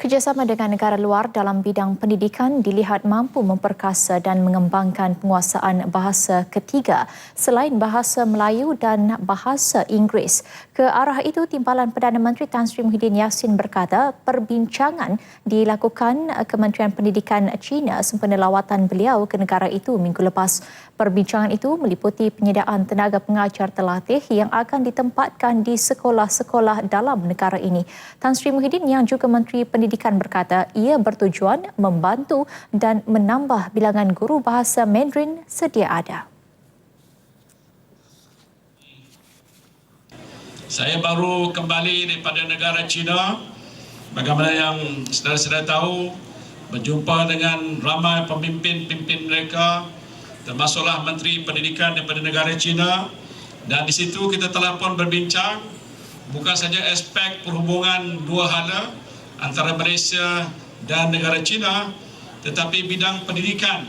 Kerjasama dengan negara luar dalam bidang pendidikan dilihat mampu memperkasa dan mengembangkan penguasaan bahasa ketiga selain bahasa Melayu dan bahasa Inggeris. Ke arah itu, Timbalan Perdana Menteri Tan Sri Muhyiddin Yassin berkata perbincangan dilakukan Kementerian Pendidikan China sempena lawatan beliau ke negara itu minggu lepas. Perbincangan itu meliputi penyediaan tenaga pengajar terlatih yang akan ditempatkan di sekolah-sekolah dalam negara ini. Tan Sri Muhyiddin yang juga Menteri Pendidikan Pendidikan berkata ia bertujuan membantu dan menambah bilangan guru bahasa Mandarin sedia ada. Saya baru kembali daripada negara China. Bagaimana yang saudara-saudara tahu, berjumpa dengan ramai pemimpin-pemimpin mereka, termasuklah Menteri Pendidikan daripada negara China. Dan di situ kita telah pun berbincang bukan saja aspek perhubungan dua hala, antara Malaysia dan negara China tetapi bidang pendidikan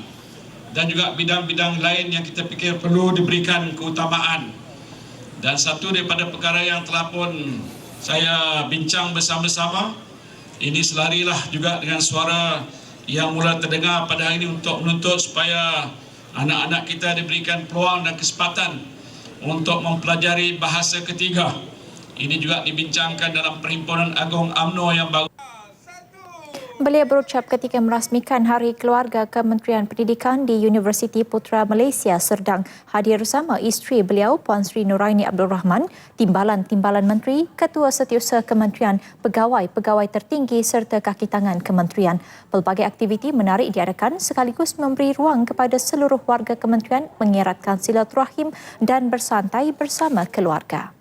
dan juga bidang-bidang lain yang kita fikir perlu diberikan keutamaan. Dan satu daripada perkara yang telah pun saya bincang bersama-sama ini selarilah juga dengan suara yang mula terdengar pada hari ini untuk menuntut supaya anak-anak kita diberikan peluang dan kesempatan untuk mempelajari bahasa ketiga ini juga dibincangkan dalam Perhimpunan Agung AMNO yang baru Beliau berucap ketika merasmikan Hari Keluarga Kementerian Pendidikan di Universiti Putra Malaysia Serdang hadir bersama isteri beliau Puan Sri Nuraini Abdul Rahman, timbalan-timbalan menteri, ketua setiausaha kementerian, pegawai-pegawai tertinggi serta kaki tangan kementerian. Pelbagai aktiviti menarik diadakan sekaligus memberi ruang kepada seluruh warga kementerian mengeratkan silaturahim dan bersantai bersama keluarga.